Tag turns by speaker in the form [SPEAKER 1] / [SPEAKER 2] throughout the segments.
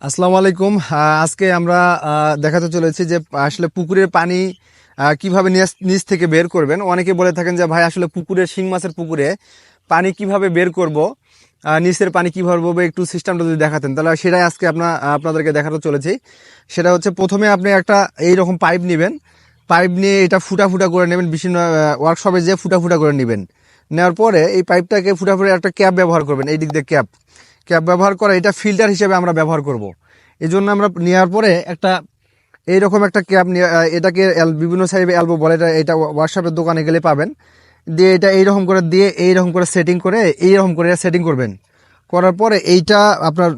[SPEAKER 1] আসসালামু আলাইকুম। আজকে আমরা দেখাতে চলেছি যে, আসলে পুকুরের পানি কীভাবে নিচ- থেকে বের করবেন। অনেকে বলে থাকেন যে, ভাই, আসলে পুকুরের শিং মাছের পুকুরে পানি কীভাবে বের করব? নিচের পানি কীভাবে একটু সিস্টেমটা যদি দেখাতেন, তাহলে সেটাই আজকে আপনার আপনাদেরকে দেখাতে চলেছি। সেটা হচ্ছে, প্রথমে আপনি একটা এইরকম পাইপ নেবেন। পাইপ নিয়ে এটা ফুটা ফুটা করে নেবেন, বিভিন্ন ওয়ার্কশপে যে ফুটা ফুটা করে নেবেন। নেওয়ার পরে এই পাইপটাকে ফুটা ফুটা একটা ক্যাপ ব্যবহার করবেন, এই দিক দিয়ে ক্যাপ। ক্যাপ ব্যবহার করে, এটা ফিল্টার হিসেবে আমরা ব্যবহার করব। এই জন্য আমরা নেওয়ার পরে একটা, এইরকম একটা ক্যাপ এটাকে বিভিন্ন সাইজে অ্যালবো বলে, এটা এটা হোয়াটসঅ্যাপের দোকানে গেলে পাবেন। দিয়ে এটা এইরকম করে, দিয়ে এইরকম করে সেটিং করে, এইরকম করে এটা সেটিং করবেন। করার পরে এইটা আপনার,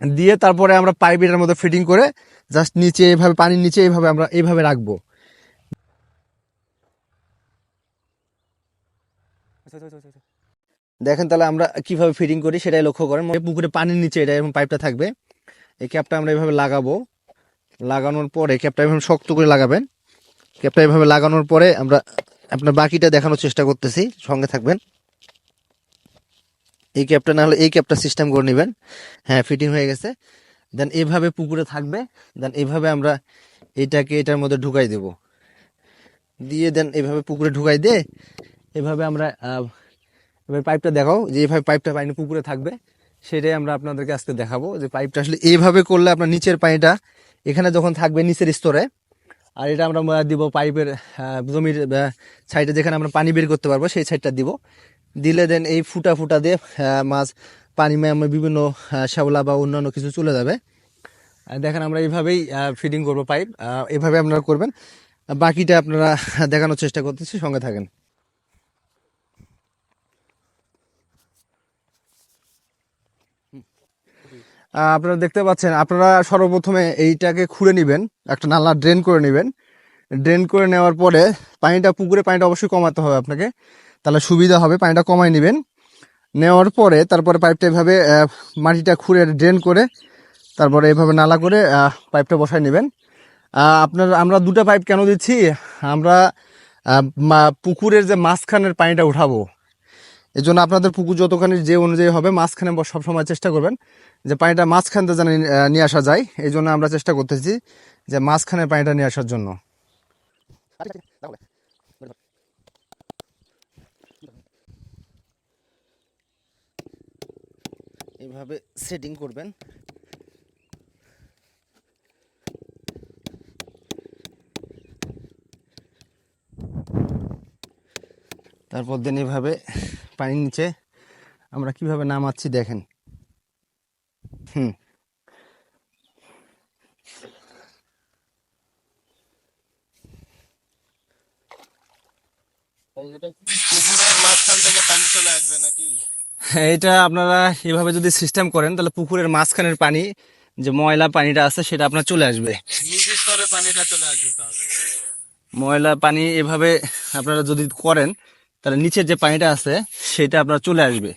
[SPEAKER 1] দিয়ে তারপরে আমরা পাইপ এটার মধ্যে ফিটিং করে জাস্ট নিচে এইভাবে পানির নিচে এইভাবে আমরা এইভাবে রাখব। দেখেন তাহলে আমরা কীভাবে ফিটিং করি সেটাই লক্ষ্য করেন। মানে পুকুরে পানির নিচে এটা এরকম পাইপটা থাকবে। এই ক্যাপটা আমরা এইভাবে লাগাবো। লাগানোর পরে ক্যাপটা এভাবে শক্ত করে লাগাবেন। ক্যাপটা এভাবে লাগানোর পরে আমরা আপনার বাকিটা দেখানোর চেষ্টা করতেছি। সঙ্গে থাকবেন। এই ক্যাপটা না হলে এই ক্যাপটা সিস্টেম করে নেবেন। হ্যাঁ ফিটিং হয়ে গেছে। দেন এভাবে পুকুরে থাকবে। দেন এভাবে আমরা এটাকে এটার মধ্যে ঢুকাই দেব। দিয়ে দেন এভাবে পুকুরে ঢুকাই দিয়ে এভাবে আমরা এবার পাইপটা দেখাও, যে এইভাবে পাইপটা পানি পুকুরে থাকবে, সেটাই আমরা আপনাদেরকে আজকে দেখাবো, যে পাইপটা আসলে এইভাবে করলে আপনার নিচের পানিটা এখানে যখন থাকবে নিচের স্তরে, আর এটা আমরা দিব পাইপের জমির সাইডে যেখানে আমরা পানি বের করতে পারব, সেই সাইডটা দিব। দিলে দেন এই ফুটা ফুটা দিয়ে মাছ, পানি ম্যামে বিভিন্ন শ্যাওলা বা অন্যান্য কিছু চলে যাবে। দেখেন আমরা এইভাবেই ফিডিং করব পাইপ এভাবে আপনারা করবেন। বাকিটা আপনারা দেখানোর চেষ্টা করতেছি, সঙ্গে থাকেন। আপনারা দেখতে পাচ্ছেন, আপনারা সর্বপ্রথমে এইটাকে খুঁড়ে নেবেন, একটা নালা ড্রেন করে নেবেন। ড্রেন করে নেওয়ার পরে পানিটা, পুকুরে পানিটা অবশ্যই কমাতে হবে আপনাকে, তাহলে সুবিধা হবে, পানিটা কমাই নেবেন। নেওয়ার পরে তারপরে পাইপটা এভাবে মাটিটা খুঁড়ে ড্রেন করে তারপরে এভাবে নালা করে পাইপটা বসায় নেবেন। আপনার, আমরা দুটো পাইপ কেন দিচ্ছি? আমরা পুকুরের যে মাঝখানের পানিটা উঠাবো এই জন্য আপনাদের পুকুর যতখানি যে অনুযায়ী হবে, মাঝখানে বস- সবসময় চেষ্টা করবেন যে পানিটা মাঝখান থেকে যেন নিয়ে আসা যায়। এই জন্য আমরা চেষ্টা করতেছি যে মাঝখানে পানিটা নিয়ে আসার জন্য। এইভাবে সেটিং করবেন। তারপর দিন এভাবে পানির নিচে আমরা কীভাবে নামাচ্ছি দেখেন। হুম। এটা আপনারা এভাবে যদি সিস্টেম করেন তাহলে পুকুরের মাঝখানের পানি যে ময়লা পানিটা আছে সেটা আপনার চলে আসবে। ময়লা পানি এভাবে আপনারা যদি করেন তাহলে নিচের যে পানিটা আছে, সেটা আপনার চলে আসবে।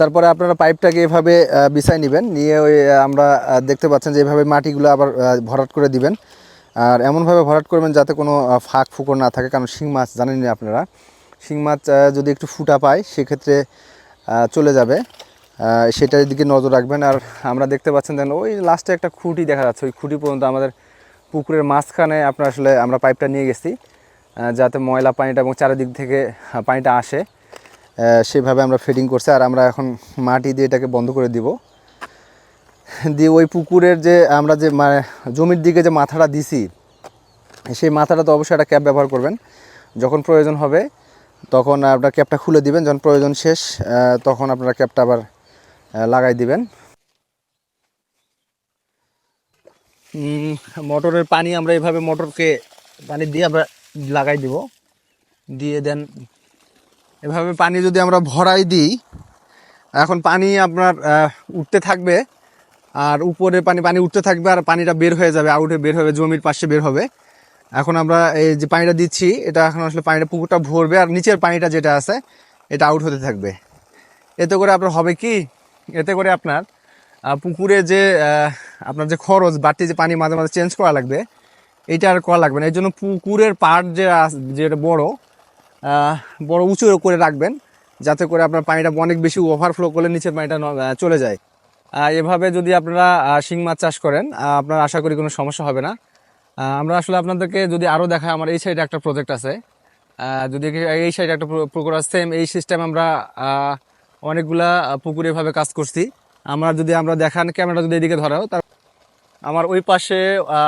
[SPEAKER 1] তারপরে আপনারা পাইপটাকে এভাবে বিছাই নেবেন। নিয়ে ওই আমরা দেখতে পাচ্ছেন যে এভাবে মাটিগুলো আবার ভরাট করে দিবেন। আর এমনভাবে ভরাট করবেন যাতে কোনো ফাঁক ফুকর না থাকে, কারণ শিং মাছ, জানেনই আপনারা। শিং মাছ যদি একটু ফুটা পায়, সেক্ষেত্রে চলে যাবে। সেটার দিকে নজর রাখবেন। আর আমরা দেখতে পাচ্ছেন দেন ওই লাস্টে একটা খুঁটি দেখা যাচ্ছে। ওই খুঁটি পর্যন্ত আমাদের পুকুরের মাঝখানে আপনার আসলে আমরা পাইপটা নিয়ে গেছি যাতে ময়লা পানিটা এবং চারিদিক থেকে পানিটা আসে। সেভাবে আমরা ফিডিং করছি। আর আমরা এখন মাটি দিয়ে এটাকে বন্ধ করে দিব। দিয়ে ওই পুকুরের যে আমরা যে মানে জমির দিকে যে মাথাটা দিছি, সেই মাথাটা তো অবশ্যই একটা ক্যাপ ব্যবহার করবেন। যখন প্রয়োজন হবে তখন আপনার ক্যাপটা খুলে দিবেন, যখন প্রয়োজন শেষ তখন আপনারা ক্যাপটা আবার লাগাই দিবেন। মোটরের পানি আমরা এভাবে মোটরকে পানি দিয়ে আমরা লাগাই দিব। দিয়ে দেন, এভাবে পানি যদি আমরা ভরাই দিই, এখন পানি আপনার উঠতে থাকবে, আর উপরে পানি পানি উঠতে থাকবে, আর পানিটা বের হয়ে যাবে, আউটে বের হবে, জমির পাশে বের হবে। এখন আমরা এই যে পানিটা দিচ্ছি, এটা এখন আসলে পানিটা পুকুরটা ভরবে আর নিচের পানিটা যেটা আছে, এটা আউট হতে থাকবে। এতে করে আপনার হবে কি? এতে করে আপনার পুকুরে যে আপনার যে খরচ, বাড়তি যে পানি মাঝে মাঝে চেঞ্জ করা লাগবে এটা আর করা লাগবে না। এই জন্য পুকুরের পাড় যে যেটা বড় বড় উঁচু করে রাখবেন, যাতে করে আপনার পানিটা অনেক বেশি ওভারফ্লো করলে নিচের পানিটা চলে যায়। এভাবে যদি আপনারা শিং মাছ চাষ করেন আপনার আশা করি কোনো সমস্যা হবে না। আমরা আসলে আপনাদেরকে যদি আরও দেখায় আমার এই সাইডে একটা প্রজেক্ট আছে। যদি এই সাইডে একটা পুকুর আছে এই সিস্টেম আমরা অনেকগুলা পুকুরে এভাবে কাজ করছি। আমরা যদি আমরা দেখান ক্যামেরা যদি এদিকে ধরাও, তার আমার ওই পাশে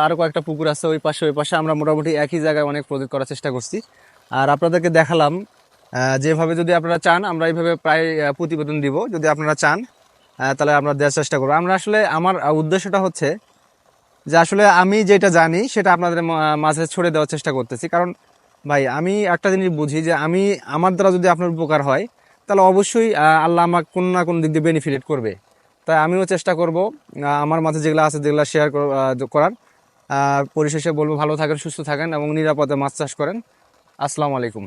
[SPEAKER 1] আরও কয়েকটা পুকুর আছে, ওই পাশে ওই পাশে আমরা মোটামুটি একই জায়গায় অনেক প্রজেক্ট করার চেষ্টা করছি। আর আপনাদেরকে দেখালাম যেভাবে যদি আপনারা চান, আমরা এইভাবে প্রায় প্রতিবেদন দিব। যদি আপনারা চান তাহলে আমরা দেওয়ার চেষ্টা করব। আমরা আসলে, আমার উদ্দেশ্যটা হচ্ছে যে আসলে আমি যেটা জানি, সেটা আপনাদের মাঝে ছড়ে দেওয়ার চেষ্টা করতেছি। কারণ ভাই, আমি একটা জিনিস বুঝি যে আমি, আমার দ্বারা যদি আপনার উপকার হয়, তাহলে অবশ্যই আল্লাহ আমাকে কোন না কোন দিক দিয়ে বেনিফিট করবে। তাই আমিও চেষ্টা করব আমার মাঝে যেগুলো আছে, যেগুলো শেয়ার করার। পরিশেষে বলব, ভালো থাকেন, সুস্থ থাকেন এবং নিরাপদে মাছ চাষ করেন। আসসালামু আলাইকুম।